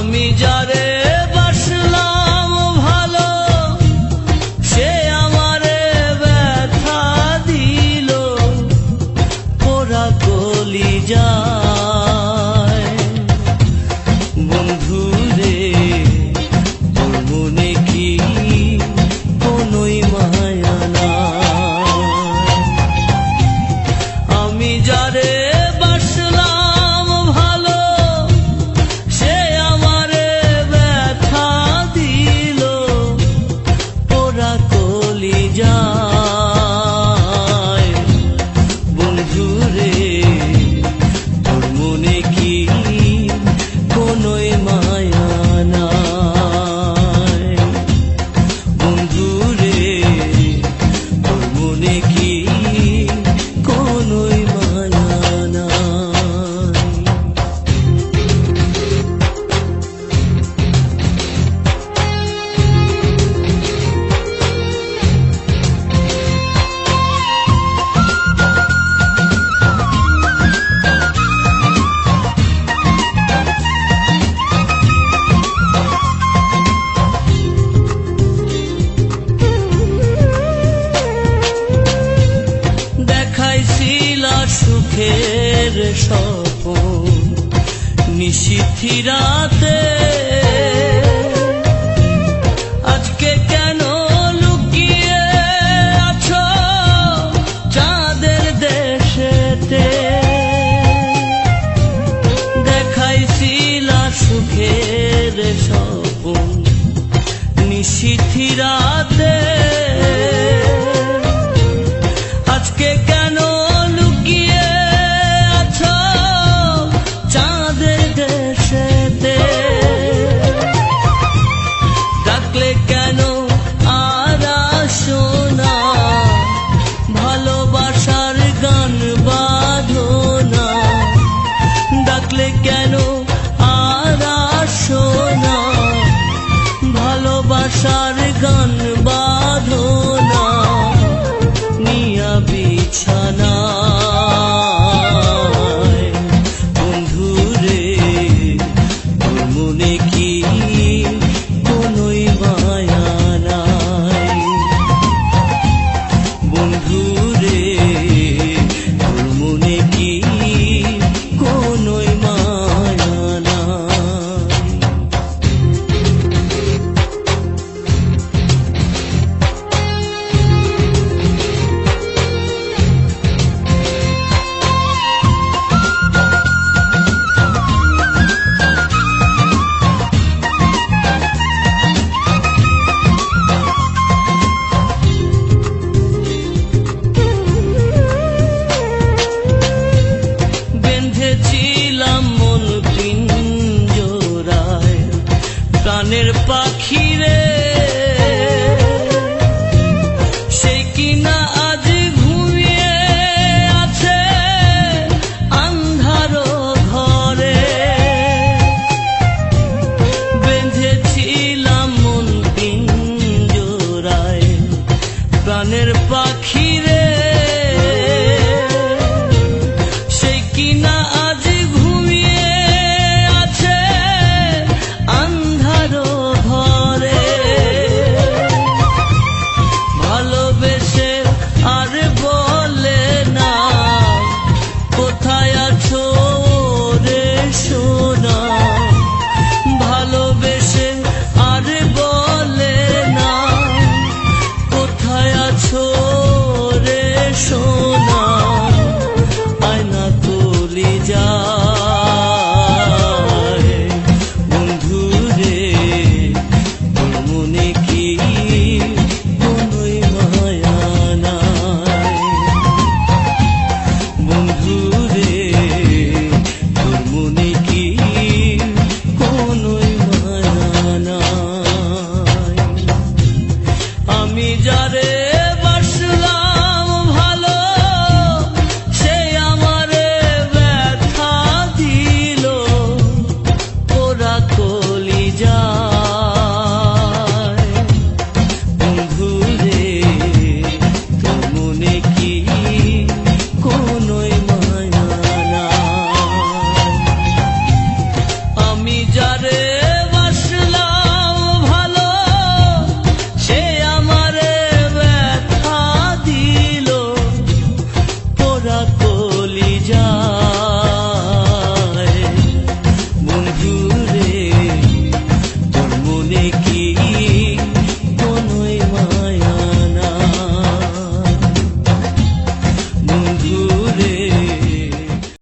আমি যারে বাসলাম ভালো সে আমারে ব্যথা দিল। পোড়া কলি যা স্বপ্ন। নিশিথিরা আশার গান বাঁধনা নিয়া বিছানা। মনের পাখিরে সে কিনা আজ ঘুমিয়ে আছে আন্ধার ঘরে। বেঁধেছিলাম পাখি